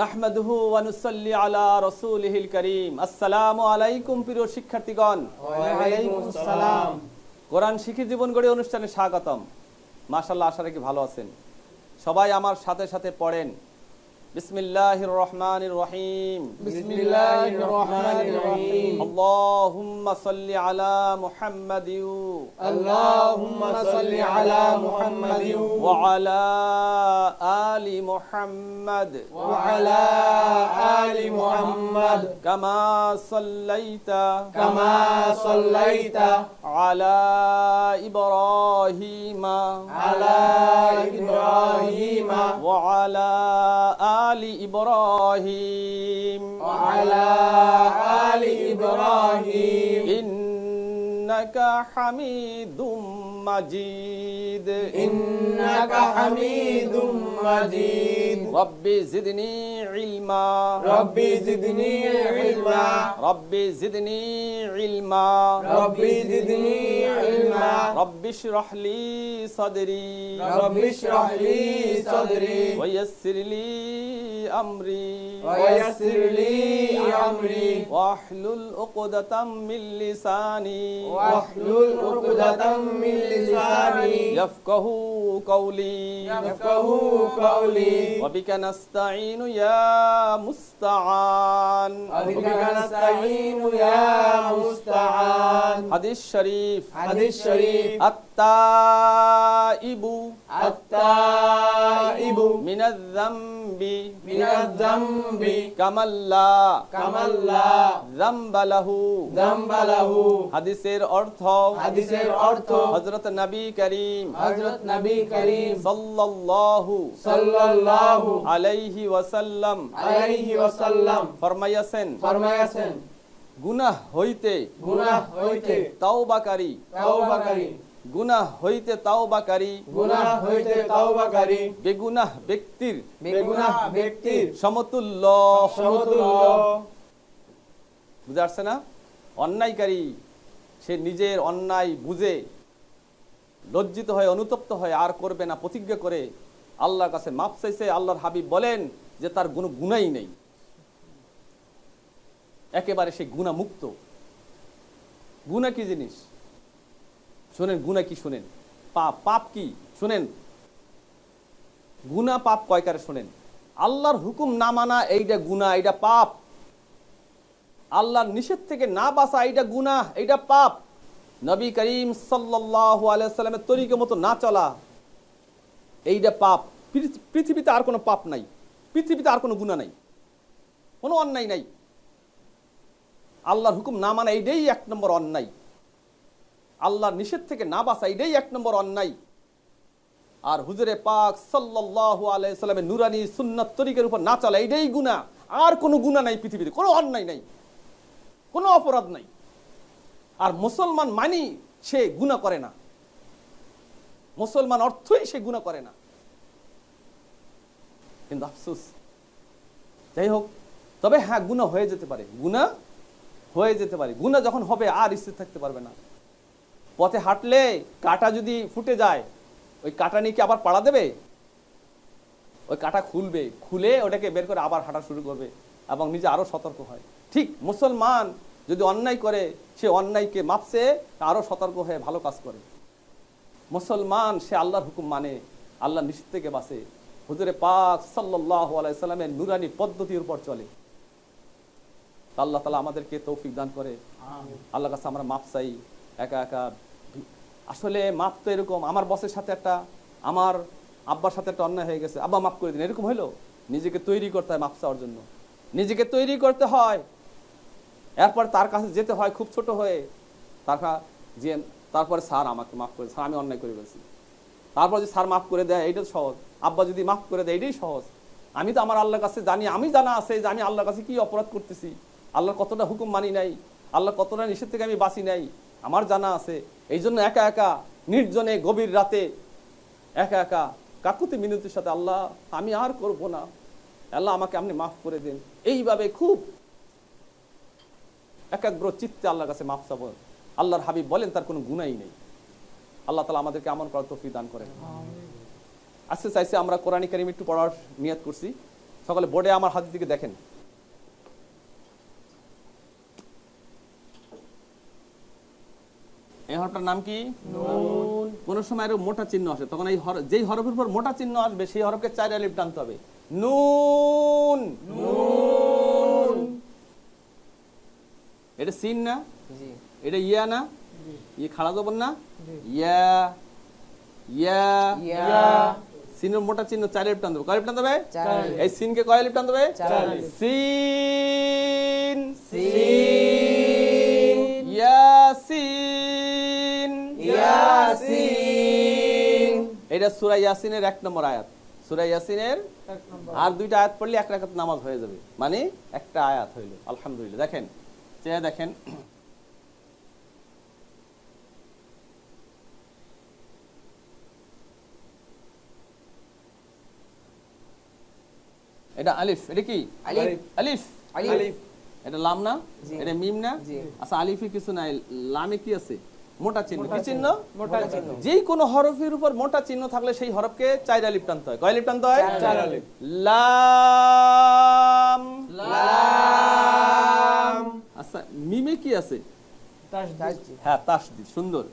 নাহমাদুহু ওয়া নুসাল্লি আলা রাসূলিহিল কারীম। আসসালামু আলাইকুম প্রিয় শিক্ষার্থীগণ। ওয়ালাইকুম আসসালাম। কোরআন শিখি জীবন গড়ে অনুষ্ঠানে স্বাগতম। মাশাআল্লাহ আশা রাখি ভালো আছেন। সবাই আমার সাথে সাথে পড়েন। বিসমিল্লাহির রহমানির রহিম বিসমিল্লাহির রহমানির রহিম আল্লাহুম্মা সাল্লি আলা মুহাম্মাদিউ আল্লাহুম্মা সাল্লি আলা মুহাম্মাদিন ওয়া আলা আলি মুহাম্মাদ ওয়া আলা আলি মুহাম্মাদ কামা সাল্লাইতা কামা সাল্লাইতা على إبراهيم. على إبراهيم. وعلى آل إبراهيم. وعلى آل إبراهيم. إنك حميد مجيد. إنك حميد مجيد. ربي زدني علما. ربي زدني علما. ربي زدني علما. ربي زدني علما. ربي اشرح لي صدري. ربي اشرح لي صدري. ويسر لي أمري. ويسر لي أمري. واحلل عقدة من لساني. واحلل عقدة من لساني. يفقه قولي. يفقه قولي. وبك نستعين يا مستعان. وبك نستعين يا مستعان. حديث شريف حديث شريف التائب. التائب من الذنب من الذنب كمن لا كمن لا ذنب له ذنب له হাদিসের অর্থ হাদিসের অর্থ হযরত নবী করিম হযরত নবী করিম সাল্লাল্লাহু সাল্লাল্লাহু আলাইহি ওয়াসাল্লাম আলাইহি ওয়াসাল্লাম ফরমাইয়াছেন ফরমায়াছেন গুনাহ হইতে গুনাহ হইতে তাওবাকারী তাওবাকারী গুনাহ হইতে তাওবাকারী। গুনাহ হইতে তাওবাকারী। বেগুনাহ ব্যক্তির। বেগুনাহ ব্যক্তির। সমতুল্য। সমতুল্য। বুঝে আসছে না? অন্যায়কারী সে নিজের অন্যায় বুঝে লজ্জিত হয়ে অনুতপ্ত হয়ে আর করবে না প্রতিজ্ঞা করে আল্লাহর কাছে মাপ চাইছে আল্লাহর হাবিব বলেন যে তার কোনো গুণাই নেই। একেবারে সে গুণা মুক্ত গুণা কি জিনিস? শোনেন, গুণা কি শোনেন? পাপ পাপ কি? শোনেন। গুণা, পাপ কয়কারে শোনেন? আল্লাহর হুকুম না মানা, এইটা গুণা, এইটা পাপ। আল্লাহর নিষেধ থেকে না বাসা এইটা গুণা, এইটা পাপ। নবী করিম সাল্লাল্লাহু আলাইহি সাল্লামের তরিকে মতো না চলা, এইটা পাপ। পৃথিবীতে আর কোনো পাপ নাই। পৃথিবীতে আর কোনো গুণা নাই। কোনো অন্যায় নাই। আল্লাহর হুকুম না মানা, এইটাই এক নম্বর অন্যায়। আল্লাহর নিষেধ থেকে না বাঁচা এইটাই এক নম্বর অন্যায়। আর হুজুরে পাক সাল্লাল্লাহু আলাইহি সাল্লামের নুরানি সুন্নাত তরিকের উপর না চলা এটাই গুনাহ। আর কোনো গুনাহ নাই পৃথিবীতে, কোনো অন্যায় নাই, কোনো অপরাধ নাই। আর মুসলমান মানি সে গুনাহ করে না। মুসলমান অর্থই সে গুনাহ করে না। কিন্তু আফসুস, যাই হোক, তবে হ্যাঁ গুনাহ হয়ে যেতে পারে, গুনাহ হয়ে যেতে পারে। গুনাহ যখন হবে, আর স্থির থাকতে পারবে না। পথে হাঁটলে কাটা যদি ফুটে যায় ওই কাটা নিয়ে কি আবার পাড়া দেবে? ওই কাটা খুলবে খুলে ওটাকে বের করে আবার হাঁটা শুরু করবে এবং নিজে আরও সতর্ক হয়। ঠিক মুসলমান যদি অন্যায় করে সে অন্যায়কে মাপসে আরও সতর্ক হয়ে ভালো কাজ করে। মুসলমান সে আল্লাহর হুকুম মানে আল্লাহ নিষেধ থেকে বাসে হুজুরে পাক সাল্লাল্লাহু আলাইসাল্লামের নুরানি পদ্ধতির উপর চলে। আল্লাহ তালা আমাদেরকে তৌফিক দান করে। আল্লাহর কাছে আমরা মাপ চাই একা একা আসলে মাপ তো এরকম, আমার বসের সাথে একটা, আমার আব্বার সাথে একটা অন্যায় হয়ে গেছে। আব্বা মাফ করে দিন, এরকম হইল? নিজেকে তৈরি করতে হয় মাপ চাওয়ার জন্য। নিজেকে তৈরি করতে হয়। এরপর তার কাছে যেতে হয় খুব ছোট হয়ে। তার যে, তারপরে স্যার আমাকে মাফ করে, স্যার আমি অন্যায় করে ফেলছি। তারপর যদি স্যার মাফ করে দেয়, এইটা সহজ। আব্বা যদি মাফ করে দেয়, এটাই সহজ। আমি তো আমার আল্লাহর কাছে জানি, আমি জানা আছে যে আমি আল্লাহর কাছে কি অপরাধ করতেছি। আল্লাহর কতটা হুকুম মানি নাই, আল্লাহ কতটা নিষেধ থেকে আমি বাঁচি নাই, আমার জানা আছে। এই জন্য একা একা, নির্জনে, গভীর রাতে একা একা, কাকুতি মিনতির সাথে, আল্লাহ, আমি আর করব না। আল্লাহ, আমাকে আপনি মাফ করে দিন। এইভাবে খুব একাগ্র চিত্তে আল্লাহর কাছে মাফ চাবো। আল্লাহর হাবিব বলেন, তার কোনো গুণাই নেই। আল্লাহ তালা আমাদেরকে আমন করার তফি দান করেন। আজকে চাইছে আমরা কোরআন কারিম একটু পড়ার নিয়াত করছি। সকলে বোর্ডে আমার হাতের দিকে দেখেন এই হরফটার নাম কি? কোন সময় এর মোটা চিহ্ন আসে। তখন এই যেই হরফের উপর মোটা চিহ্ন আসবে সেই হরফকে চার আলিফ টানতে হবে। নুন। নুন। এটা সিন না? এটা ইয়া না? ইয়ে খাড়া জবর না? ইয়া। ইয়া। ইয়া। সিনের মোটা চিহ্ন চার আলিফ টানতে হবে। কয় আলিফ টানতে হবে? চার এই সিনকে কয় আলিফ টানতে হবে। সিন। সিন। ইয়াসিন ইয়াসিন। এটা সূরা ইয়াসিনের এক নম্বর আয়াত। সূরা ইয়াসিনের আর দুইটা আয়াত পড়লে এক রাকাত নামাজ হয়ে যাবে। মানে একটা আয়াত হইল। আলহামদুলিল্লাহ। দেখেন চেয়ে দেখেন। এটা আলিফ। এটা কি? আলিফ। আলিফ। আলিফ। এটা লাম না? এটা মিম না? আচ্ছা আলিফে কিছু নাই। লামে কি আছে? মোটা চিহ্ন। কি চিহ্ন? মোটা চিহ্ন। যেই কোনো হরফের উপর মোটা চিহ্ন থাকলে সেই হরফকে চাইরা লিপ টানতে হয়। কয় টানতে হয়? চাইরা লিপ লাম। লাম। আচ্ছা মিমে কি আছে? তাসদিদ। হ্যাঁ তাসদিদ সুন্দর।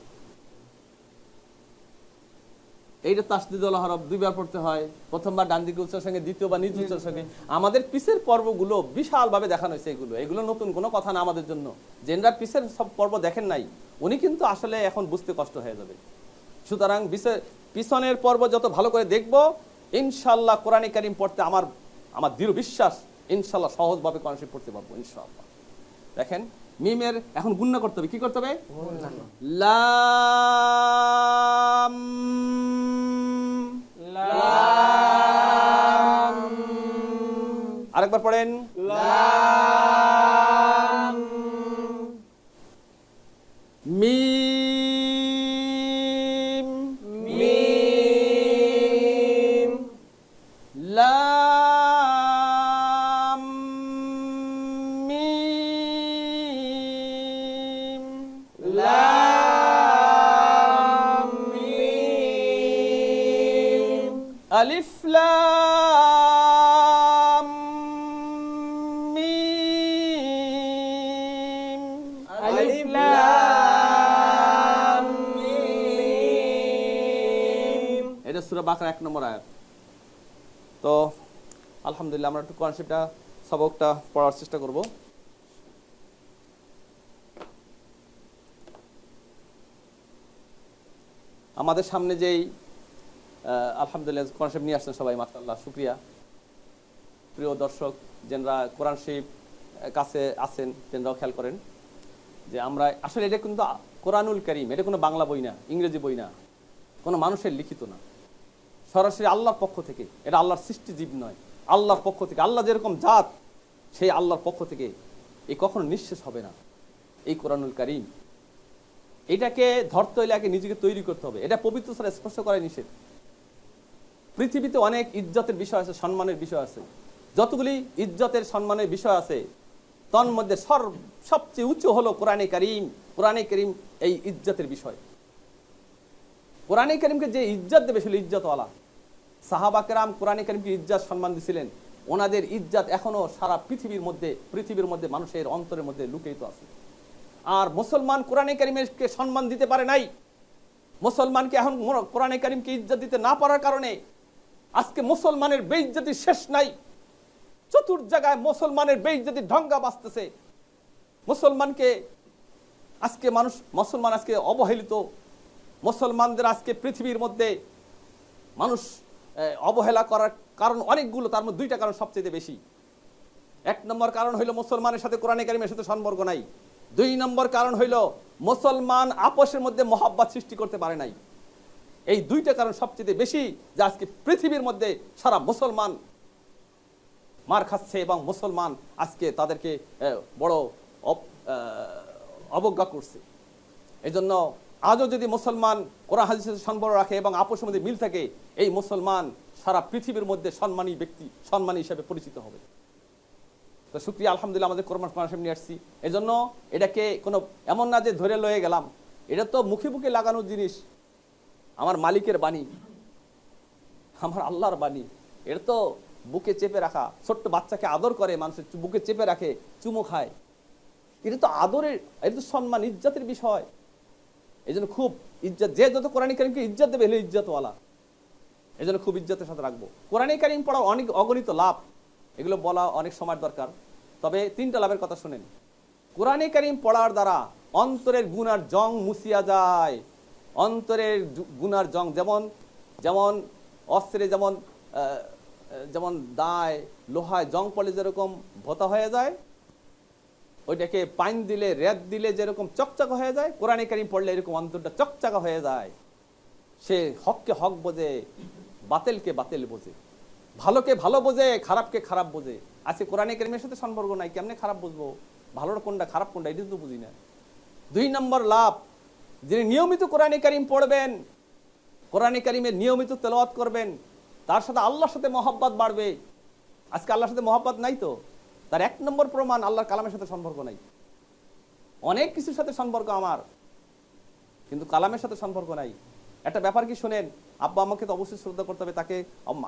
এইটা তাসদিদ হরফ দুইবার পড়তে হয়, প্রথমবার ডান দিকে উচ্চার সঙ্গে, দ্বিতীয়বার নিজ উচ্চার সঙ্গে। আমাদের পিসের পর্বগুলো বিশালভাবে দেখানো হয়েছে এগুলো। এগুলো নতুন, কোনো কথা না আমাদের জন্য। জেনার পিসের সব পর্ব দেখেন নাই, উনি কিন্তু আসলে এখন বুঝতে কষ্ট হয়ে যাবে। সুতরাং পিছনের পর্ব যত ভালো করে দেখব, ইনশাল্লাহ কোরআনে কারিম পড়তে আমার আমার দৃঢ় বিশ্বাস, ইনশাল্লাহ সহজভাবে কোরআন পড়তে পারব, ইনশাল্লাহ। দেখেন মিমের এখন গুন্না করতে হবে কি করতে হবে? লাম। আরেকবার পড়েন। মিম এটা এক নম্বর আয়াত। তো, আলহামদুলিল্লাহ আমরা একটু শরীফটা, সবকটা পড়ার চেষ্টা করব। আমাদের সামনে যেই আলহামদুলিল্লাহ শরীফ নিয়ে আসছেন সবাই, মাশাআল্লাহ, শুক্রিয়া। প্রিয় দর্শক, যেনরা কোরআন শরীফ কাছে আছেন, যেনরাও খেয়াল করেন, যে আমরা, আসলে এটা কিন্তু কোরআনুল করিম, এটা কোনো বাংলা বই না, ইংরেজি বই না, কোনো মানুষের লিখিত না। সরাসরি আল্লাহর পক্ষ থেকে। এটা আল্লাহর সৃষ্টি জীব নয়। আল্লাহর পক্ষ থেকে, আল্লাহ যেরকম জাত, সেই আল্লাহর পক্ষ থেকে এই কখনো নিঃশেষ হবে না। এই কোরআনুল করিম। এটাকে ধরতে হইলে আগে নিজেকে তৈরি করতে হবে। এটা পবিত্র ছাড়া স্পর্শ করা নিষেধ। পৃথিবীতে অনেক ইজ্জতের বিষয় আছে, সম্মানের বিষয় আছে। যতগুলি ইজ্জতের সম্মানের বিষয় আছে, তন্মধ্যে সর, সবচেয়ে উঁচু হলো কোরআনে করিম। কোরআনে করিম এই ইজ্জতের বিষয়। কোরআনে করিমকে যে ইজ্জত দেবে সেগুলো ইজ্জতওয়ালা। সাহাবা কেরাম কোরআনে করিমকে ইজ্জত সম্মান দিছিলেন। ওনাদের ইজ্জাত এখনও সারা পৃথিবীর মধ্যে পৃথিবীর মধ্যে মানুষের অন্তরের মধ্যে লুকিত আছে। আর মুসলমান কোরআনে করিমেরকে সম্মান দিতে পারে নাই। মুসলমানকে এখন কোরআনে করিমকে ইজ্জত দিতে না পারার কারণে আজকে মুসলমানের বেইজ্জতি শেষ নাই। চতুর জায়গায় মুসলমানের বেইজ্জতি ঢঙ্গা বাঁচতেছে মুসলমানকে আজকে মানুষ মুসলমান আজকে অবহেলিত মুসলমানদের আজকে পৃথিবীর মধ্যে মানুষ অবহেলা করার কারণ অনেকগুলো, তার মধ্যে দুইটা কারণ সবচেয়ে বেশি। এক নম্বর কারণ হইল মুসলমানের সাথে কোরআনে কারিমের সাথে সম্পর্ক নাই। দুই নম্বর কারণ হইল মুসলমান আপসের মধ্যে মহাব্বাত সৃষ্টি করতে পারে নাই। এই দুইটা কারণ সবচেয়ে বেশি যে আজকে পৃথিবীর মধ্যে সারা মুসলমান মার খাচ্ছে এবং মুসলমান আজকে তাদেরকে বড় অবজ্ঞা করছে। এই জন্য আজও যদি মুসলমান কোরআন হাদিসের সম্পর্ক রাখে এবং আপোষের মধ্যে মিল থাকে, এই মুসলমান সারা পৃথিবীর মধ্যে সম্মানী ব্যক্তি, সম্মানী হিসেবে পরিচিত হবে। তো শুক্রিয়া, আলহামদুলিল্লাহ আমাদের কোরআন কোরআন নিয়ে আসছি। এই জন্য এটাকে কোনো, এমন না যে ধরে লয়ে গেলাম। এটা তো মুখে মুখে লাগানোর জিনিস। আমার মালিকের বাণী, আমার আল্লাহর বাণী। এটা তো বুকে চেপে রাখা। ছোট্ট বাচ্চাকে আদর করে, মানুষের বুকে চেপে রাখে, চুমো খায়। এটা তো আদরের, এটা তো সম্মান ইজ্জতের বিষয়। এই জন্য খুব ইজ্জত, যে যত কোরআন কারিমকে ইজ্জত দেবে হলে ইজ্জতওয়ালা। এই জন্য খুব ইজ্জতের সাথে রাখব। কোরআন কারিম পড়ার অনেক অগণিত লাভ। এগুলো বলা অনেক সময় দরকার। তবে তিনটা লাভের কথা শুনেন। কোরআনে কারিম পড়ার দ্বারা অন্তরের গুনার জং মুছিয়া যায়। অন্তরের গুনার জং যেমন যেমন অস্ত্রে যেমন যেমন দায়, লোহায় জং পড়লে যেরকম ভোতা হয়ে যায় ওইটাকে পাইন দিলে রেত দিলে যেরকম চকচকা হয়ে যায়, কোরআনে কারিম পড়লে এরকম অন্তরটা চকচকা হয়ে যায়। সে হককে হক বোঝে, বাতেলকে বাতেল বোঝে। ভালোকে ভালো বোঝে, খারাপকে খারাপ বোঝে। আজকে কোরআনে কারিমের সাথে সম্পর্ক নাই, কেমনে খারাপ বুঝব? ভালোর কোনটা, খারাপ কোনটা এটা তো বুঝি না। দুই নম্বর লাভ, যিনি নিয়মিত কোরআনে কারিম পড়বেন, কোরআনে কারিমের নিয়মিত তেলাওয়াত করবেন, তার সাথে আল্লাহর সাথে মহব্বত বাড়বে। আজকে আল্লাহর সাথে মহব্বত নাই তো? তার এক নম্বর প্রমাণ আল্লাহর কালামের সাথে সম্পর্ক নাই। অনেক কিছুর সাথে সম্পর্ক আমার, কিন্তু কালামের সাথে সম্পর্ক নাই। একটা ব্যাপার কি শোনেন, আব্বা আমাকে তো অবশ্যই শ্রদ্ধা করতে হবে, তাকে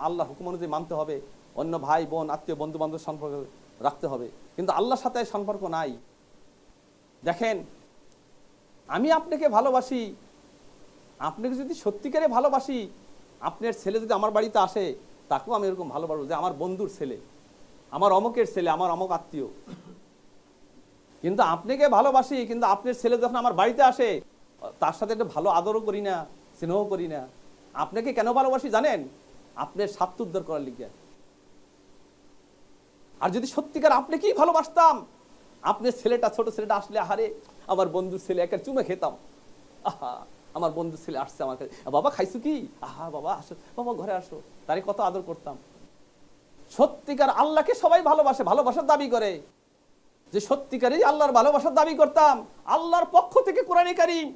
আল্লাহ হুকুম অনুযায়ী মানতে হবে, অন্য ভাই, বোন, আত্মীয় বন্ধু বান্ধব সম্পর্ক রাখতে হবে। কিন্তু আল্লাহর সাথে সম্পর্ক নাই। দেখেন, আমি আপনাকে ভালোবাসি আপনাকে যদি সত্যিকারে ভালোবাসি, আপনার ছেলে যদি আমার বাড়িতে আসে, তাকেও আমি এরকম ভালোবাসবো যে আমার বন্ধুর ছেলে। আমার অমকের ছেলে, আমার অমক আত্মীয়। কিন্তু আপনাকে ভালোবাসি, কিন্তু আপনার ছেলে যখন আমার বাড়িতে আসে, তার সাথে একটা ভালো আদরও করি না স্নেহ করি না। আপনাকে কেন ভালোবাসি জানেন? আপনার স্বার্থ উদ্ধার করার লিগে। আর যদি সত্যিকার আপনাকেই ভালোবাসতাম, আপনার ছেলেটা, ছোট ছেলেটা আসলে, আহারে, আমার বন্ধুর ছেলে একটা চুমে খেতাম। আহা, আমার বন্ধুর ছেলে আসছে আমার কাছে। বাবা, খাইছো কি? আহা, বাবা, আসো, বাবা, ঘরে আসো। তারে কত আদর করতাম। সত্যিকার আল্লাহকে সবাই ভালোবাসে, ভালোবাসার দাবি করে। যে সত্যিকারই আল্লাহর ভালোবাসার দাবি করতাম, আল্লাহর পক্ষ থেকে কোরআনে কারিম,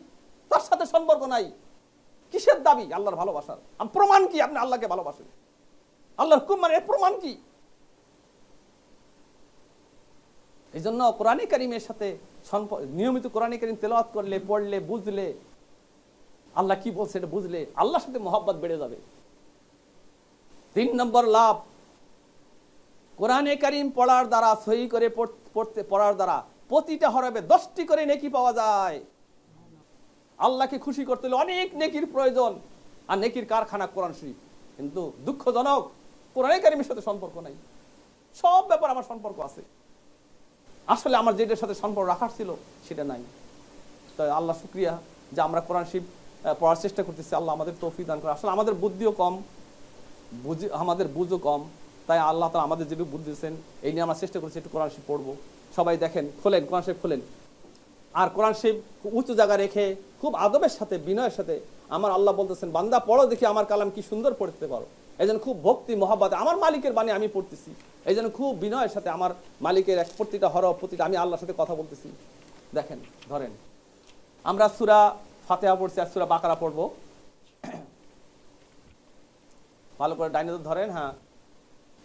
তার সাথে সম্পর্ক নাই। কিসের দাবি? আল্লাহর ভালোবাসার। প্রমাণ কি আপনি আল্লাহকে ভালোবাসেন? আল্লাহর হুকুম মানে প্রমাণ কি? এই জন্য কোরআনে কারিমের সাথে নিয়মিত কোরআনে কারিম তেলাওয়াত করলে, পড়লে, বুঝলে, আল্লাহ কি বলছে এটা বুঝলে আল্লাহর সাথে মোহাব্বত বেড়ে যাবে। তিন নম্বর লাভ কোরআনে কারিম পড়ার দ্বারা, সহি করে পড়তে, পড়ার দ্বারা প্রতিটা হরবে দশটি করে নেকি পাওয়া যায়। আল্লাহকে খুশি করতে হলে অনেক নেকির প্রয়োজন। আর নেকির কারখানা কোরআন শরীফ। কিন্তু দুঃখজনক, কোরআনে কারিমের সাথে সম্পর্ক নাই। সব ব্যাপার আমার সম্পর্ক আছে। আসলে আমার যেটার সাথে সম্পর্ক রাখার ছিল, সেটা নাই। তাই আল্লাহ শুক্রিয়া যে আমরা কোরআন শরীফ পড়ার চেষ্টা করতেছি। আল্লাহ আমাদের তৌফিক দান করে আসলে আমাদের বুদ্ধিও কম, বুঝি, আমাদের বুঝও কম। তাই আল্লাহ তালা আমাদের যেটুকু বুদ্ধি দিয়েছেন, এই নিয়ে আমরা চেষ্টা করছি একটু কোরআন শরীফ পড়ব। সবাই দেখেন, খোলেন, কোরআন শরীফ খোলেন। আর কোরআন খুব উঁচু জায়গা রেখে, খুব আদবের সাথে, বিনয়ের সাথে আমার আল্লাহ বলতেছেন, বান্দা, পড়ো দেখি আমার কালাম কি সুন্দর পড়তে পারো। এই জন্য খুব ভক্তি, মহাব্বত, আমার মালিকের বাণী আমি পড়তেছি। এই জন্য খুব বিনয়ের সাথে আমার মালিকের এক প্রতিটা হরফ, প্রতিটা আমি আল্লাহর সাথে কথা বলতেছি। দেখেন, ধরেন, আমরা সুরা ফাতেহা পড়ছি আর সুরা বাকারা পড়ব। ভালো করে ডাইনে ধরেন হ্যাঁ।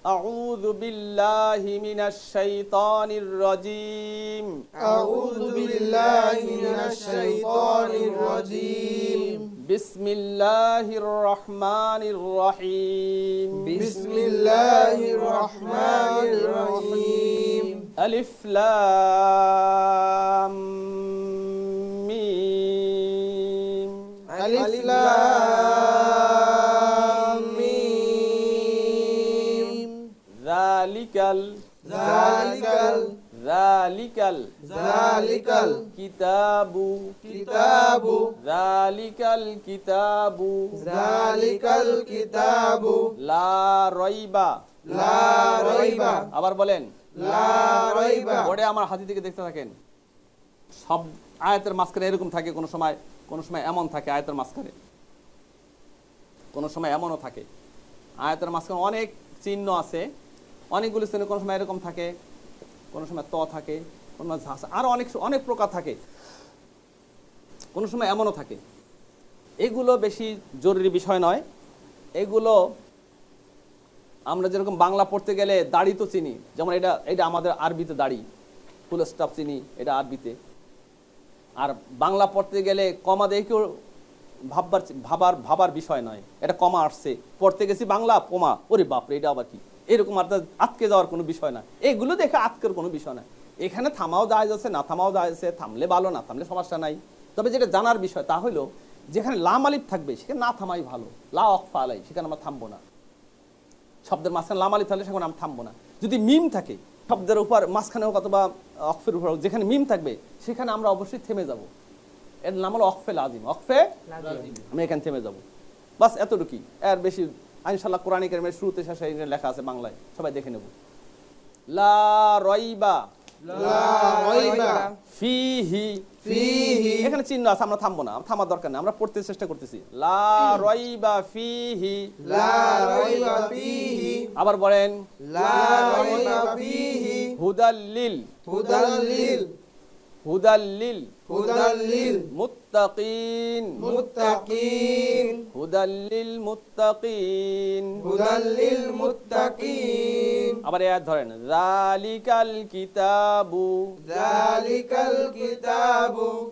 أعوذ بالله من الشيطان الرجيم. أعوذ بالله من الشيطان الرجيم. بسم الله الرحمن الرحيم. بسم الله الرحمن الرحيم. ألف لام ميم. ألف لام জালিকাল জালিকাল। জালিকাল। জালিকাল। কিতাবু। কিতাবু। জালিকাল কিতাবু। জালিকাল কিতাবু। লা লা আবার বলেন। লা আমার হাতি থেকে দেখতে থাকেন। সব আয়াতের মাঝখানে এরকম থাকে কোন সময় কোনো সময় এমন থাকে আয়াতের মাঝখানে। কোনো সময় এমনও থাকে। আয়াতের মাঝখানে অনেক চিহ্ন আছে। অনেকগুলি শ্রেণি কোনো সময় এরকম থাকে, কোনো সময় ত থাকে, কোনো সময় ঝাঁস আরও অনেক অনেক প্রকার থাকে। কোনো সময় এমনও থাকে। এগুলো বেশি জরুরি বিষয় নয়। এগুলো আমরা যেরকম বাংলা পড়তে গেলে দাড়ি তো চিনি, যেমন এটা এটা আমাদের আরবিতে দাড়ি, ফুল স্টাফ চিনি, এটা আরবিতে। আর বাংলা পড়তে গেলে কমা দেখেও ভাববার, ভাবার ভাবার বিষয় নয়। এটা কমা আসছে। পড়তে গেছি বাংলা, কমা, ওরে বাপরে, এটা আবার কি? এরকম আর আটকে যাওয়ার কোনো বিষয় না। এগুলো দেখে আটকের কোনো বিষয় না। এখানে থামাও যায় যাচ্ছে না থামাও যায় যাচ্ছে থামলে ভালো না থামলে সমস্যা নাই। তবে যেটা জানার বিষয় তা হলো যেখানে লাম আলিফ থাকবে সেখানে না থামাই ভালো। লা অকফা আলাই সেখানে আমরা থামবো না। শব্দের মাঝখানে লাম আলিফ থাকলে সেখানে আমরা থামবো না। যদি মিম থাকে শব্দের উপর মাঝখানে হোক অথবা অক্ফের উপর হোক, যেখানে মিম থাকবে সেখানে আমরা অবশ্যই থেমে যাব। এর নাম হলো অকফে লাজিম। অকফে আমি এখানে থেমে যাব। বাস এতটুকুই। এর বেশি ইনশাল্লাহ কোরআন কারিমের শুরুতে শেষে লেখা আছে বাংলায়। সবাই দেখে নেব। লা রইবা ফিহি। ফিহি। এখানে চিহ্ন আছে আমরা থামবো না থামার দরকার নেই আমরা পড়তে চেষ্টা করতেছি। লা রইবা ফিহি। লা রাইবা ফিহি। আবার বলেন লা রাইবা ফিহি। হুদাল্লিল। হুদাল্লিল। মুত্তাকিন। মুত্তাকিন। হুদাল্লিল মুত্তাকিন। হুদাল্লিল মুত্তাকিন। আবার এর ধরেন জালিকাল কিতাবু। জালিকাল কিতাবু।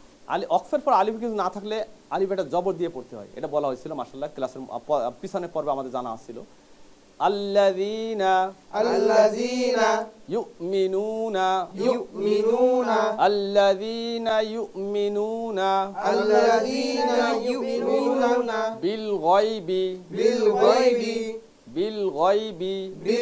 আলি অক্সের পর আলিফ কিছু না থাকলে আলিফ এটা জবর দিয়ে পড়তে হয়। এটা বলা হয়েছিল মার্শাল্লাহ ক্লাসের পিছনে পর্বে আমাদের জানা ছিল। আল্লাযীনা আল্লাযীনা ইউমিনুনা ইউমিনুনা আল্লাযীনা ইউমিনুনা আল্লাযীনা ইউমিনুনা বিল গায়বি বিল গায়বি বিল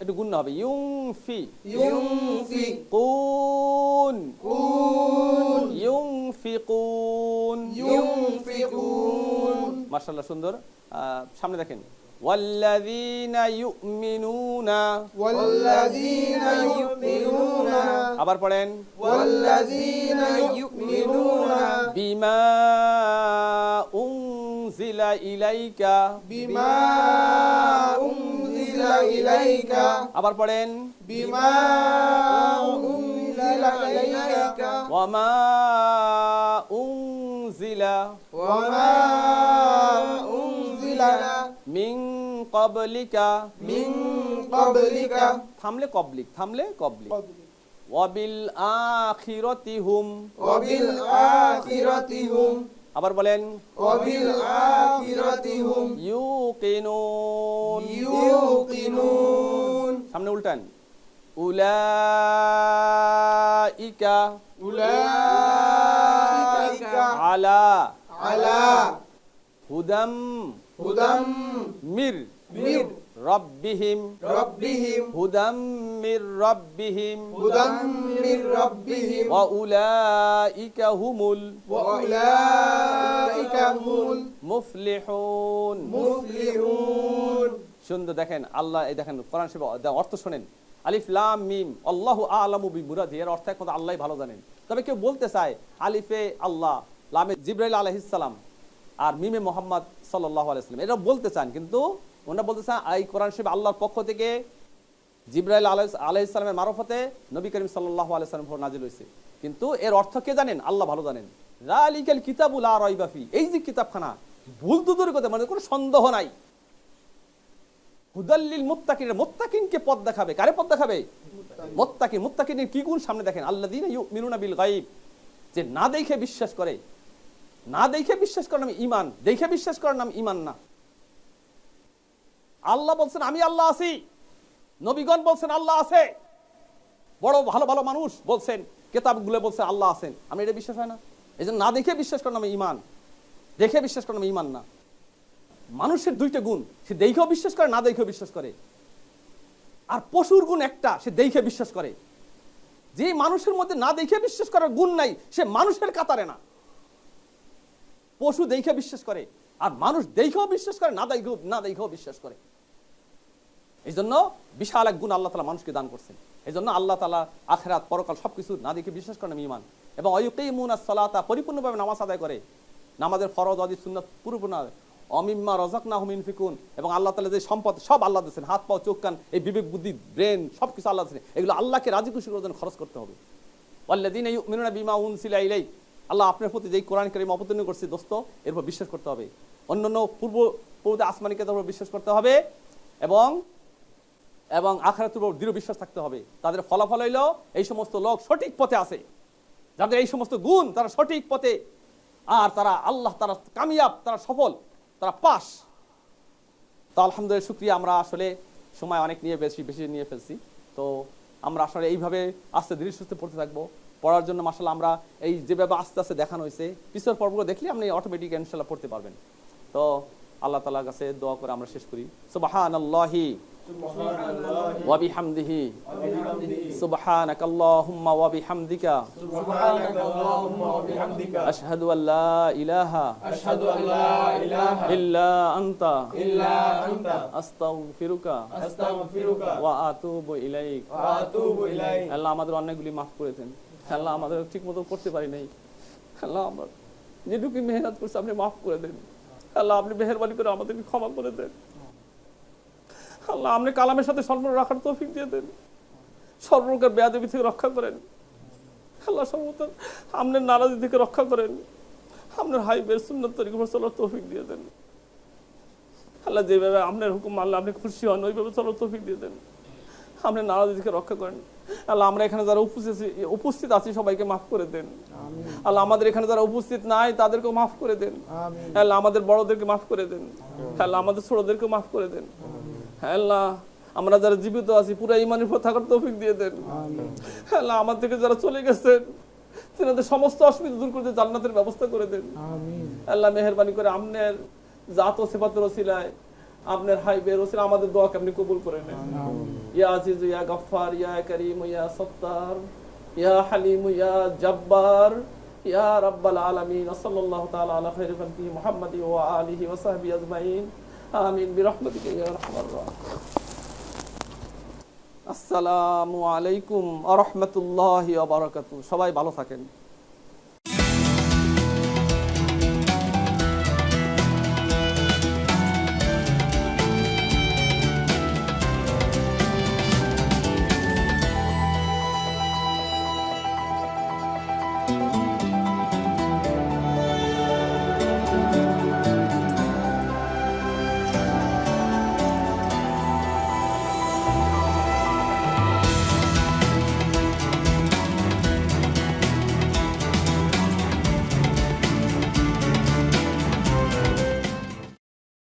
একটু গুণ হবে ইউনফি ইউনফি কুন কুন ইউনফিকুন ইউনফিকুন মাশাআল্লাহ সুন্দর আহ, সামনে দেখেন ওয়াল্লাযীনা ইউমিনুনা والذين يؤمنون আবার পড়েন والذين يؤمنون বিমা উনজিলা ইলাইকা بما أنزل إليك আবার পড়েন بما أنزل إليك ওয়ামা উনজিলা وما أنزل মিং কবলিকা। মিং কবলিকা। থামলে কবলিক থামলে কবলিক। ওয়াবিল আখিরতি হুম ওয়াবিল আখিরতি হুম আবার বলেন ওয়াবিল আখিরতি হুম ইউকিনুন। ইউকিনুন। সামনে উল্টান। উলাইকা। উলাইকা। আলা। আলা। হুদাম। হুদাম মির রব্বিহিম রব্বিহিম। হুদাম রব্বিহিম। হুদাম রব্বিহিম। ওয়া উলাইকা হুমুল। ওয়া উলাইকা হুমুল। মুফলিহুন। মুফলিহুন। সুন্দর দেখেন আল্লাহ এই দেখেন কোরআন শরীফ অর্থ শুনেন। আলিফ লাম মিম আল্লাহু আলামু বি মুরাদি এর অর্থ একমাত্র আল্লাহই ভালো জানেন। তবে কেউ বলতে চায় আলিফে আল্লাহ লামে জিব্রাইল আলাইহিস সালাম আর মিমে মোহাম্মদ সাল্লাহ এরা বলতে চান, কিন্তু ওনারা বলতে চান, এই কোরআন শিব আল্লাহর পক্ষ থেকে জিব্রাইল আলাই আলাইসালামের মারফতে নবী করিম সাল্লাহ আলাইসালাম নাজিল হয়েছে। কিন্তু এর অর্থ কে জানেন? আল্লাহ ভালো জানেন। রালিকাল কিতাবুল আর এই যে কিতাবখানা, ভুল তো কথা মানে কোনো সন্দেহ নাই। হুদাল্লিল মুত্তাকিনের মুত্তাকিনকে পথ দেখাবে। কারে পথ দেখাবে? মুত্তাকিন। মুত্তাকিনের কি গুণ? সামনে দেখেন। আল্লাযীনা ইউমিনুনা বিল গায়ব। যে না দেখে বিশ্বাস করে না দেখে বিশ্বাস করার নাম ইমান দেখে বিশ্বাস করার নাম ইমান না। আল্লাহ বলছেন, আমি আল্লাহ আছি। নবীগণ বলছেন, আল্লাহ আছে। বড় ভালো ভালো মানুষ বলছেন, কেতাবগুলো বলছেন আল্লাহ আছেন। আমি এটা বিশ্বাস হয় না। এই না দেখে বিশ্বাস করার নাম ইমান দেখে বিশ্বাস করার নাম ইমান না। মানুষের দুইটা গুণ, সে দেখেও বিশ্বাস করে, না দেখেও বিশ্বাস করে। আর পশুর গুণ একটা, সে দেখে বিশ্বাস করে। যে মানুষের মধ্যে না দেখে বিশ্বাস করার গুণ নাই, সে মানুষের কাতারে না। পশু দেখে বিশ্বাস করে, আর মানুষ দেখেও বিশ্বাস করে, না দেখেও না দেখেও বিশ্বাস করে। এই জন্য বিশাল এক গুণ আল্লাহ তালা মানুষকে দান করছেন। এই জন্য আল্লাহ তালা আখেরাত, পরকাল সবকিছু না দেখে বিশ্বাস করেন ইমান। এবং অয়ুকেই মুন সলাতা, পরিপূর্ণভাবে নামাজ আদায় করে। নামাজের ফরজ অদি সুন্নাত পুরোপূর্ণ। অমিম্মা রজাক না হুমিন ফিকুন এবং আল্লাহ তালা যে সম্পদ, সব আল্লাহ দিয়েছেন। হাত পাও চোখ, কান, এই বিবেক, বুদ্ধি, ব্রেন সব কিছু আল্লাহ দিয়েছেন। এগুলো আল্লাহকে রাজি খুশি করার জন্য খরচ করতে হবে। ওয়াল্লাদিন ইউমিনুনা বিমা উনসিলা ইলাই আল্লাহ আপনার প্রতি যেই কোরআন কারিম অবতীর্ণ করছে, দোস্ত এরপর বিশ্বাস করতে হবে। অন্যান্য পূর্ব পূর্ব আসমানি কেতাবের উপর বিশ্বাস করতে হবে এবং এবং আখারাতের উপর দৃঢ় বিশ্বাস থাকতে হবে। তাদের ফলাফল হইল, এই সমস্ত লোক সঠিক পথে আছে। যাদের এই সমস্ত গুণ, তারা সঠিক পথে। আর তারা আল্লাহ তারা কামিয়াব, তারা সফল, তারা পাস। তো আলহামদুলিল্লাহ, শুক্রিয়া। আমরা আসলে সময় অনেক নিয়ে বেশি বেশি নিয়ে ফেলছি। তো আমরা আসলে এইভাবে আস্তে ধীরে সুস্থে পড়তে থাকব। পড়ার জন্য মাসাল্লাহ আমরা এই যেভাবে আস্তে আস্তে দেখানো হয়েছে পিছর পর্বগুলো দেখলে আপনি অটোমেটিক ইনশাল্লাহ পড়তে পারবেন তো আল্লাহ তালার কাছে দোয়া করে আমরা শেষ করি সুবাহান আল্লাহি ওয়াবিহামদিহি সুবহানাক আল্লাহুম্মা ওয়াবিহামদিকা سبحانك اللهم وبحمدك আশহাদু আল্লা ইলাহা أشهد أن لا إله ইল্লা আনতা إلا أنت আস্তাগফিরুকা أستغفرك ওয়া আতুবু ইলাইক وأتوب إليك আল্লাহ আমাদের অন্যায়গুলি মাফ করে দেন আল্লাহ আমাদের ঠিক মতো করতে পারি নাই। আল্লাহ আমার যেটুকু মেহনত করছে আপনি মাফ করে দেন। আল্লাহ আপনি মেহরবানি করে আমাদেরকে ক্ষমা করে দেন। আল্লাহ আপনি কালামের সাথে সম্পর্ক রাখার তৌফিক দিয়ে দেন। সর্বপ্রকার বেয়াদবি থেকে রক্ষা করেন। আল্লাহ সর্বত আপনার নারাজি থেকে রক্ষা করেন। আপনার হাই বের সুন্নত তরিকে চলার তৌফিক দিয়ে দেন। আল্লাহ যেভাবে আপনার হুকুম আল্লাহ আপনি খুশি হন, ওইভাবে চলার তৌফিক দিয়ে দেন। আপনি নারাজি থেকে রক্ষা করেন। আল্লাহ আমরা এখানে যারা উপস্থিত আছি- উপস্থিত আছি সবাইকে মাফ করে দেন। আল্লাহ আমাদের এখানে যারা উপস্থিত নাই তাদেরকেও মাফ করে দেন। আল্লাহ আমাদের বড়দেরকে মাফ করে দেন। আল্লাহ আমাদের ছোটদেরকে মাফ করে দেন। আল্লাহ আমরা যারা জীবিত আছি পুরো ইমানের উপর থাকার তৌফিক দিয়ে দেন। আল্লাহ আমার থেকে যারা চলে গেছেন তিনাদের সমস্ত অসুবিধা দূর করতে জান্নাতের ব্যবস্থা করে দেন। আল্লাহ মেহরবানি করে আপনার জাত ও সেবাতের ওসিলায় আপনার হাইবের ওসিলা আমাদের দোয়াকে আপনি কবুল করে নেন। ইয়া আজিজ ইয়া গফফার ইয়া করিম ইয়া সত্তার ইয়া হালিম ইয়া জব্বার ইয়া রাব্বাল আলামিন সাল্লাল্লাহু তাআলা আলা খাইরি খালকিহি মুহাম্মাদি ওয়া আলিহি ওয়া সাহবিহি আজমাইন। আমিন বিরহমাতিকা ইয়া আরহামার রাহিমিন। আসসালামু আলাইকুম ওয়া রাহমাতুল্লাহি সবাই ভালো থাকেন।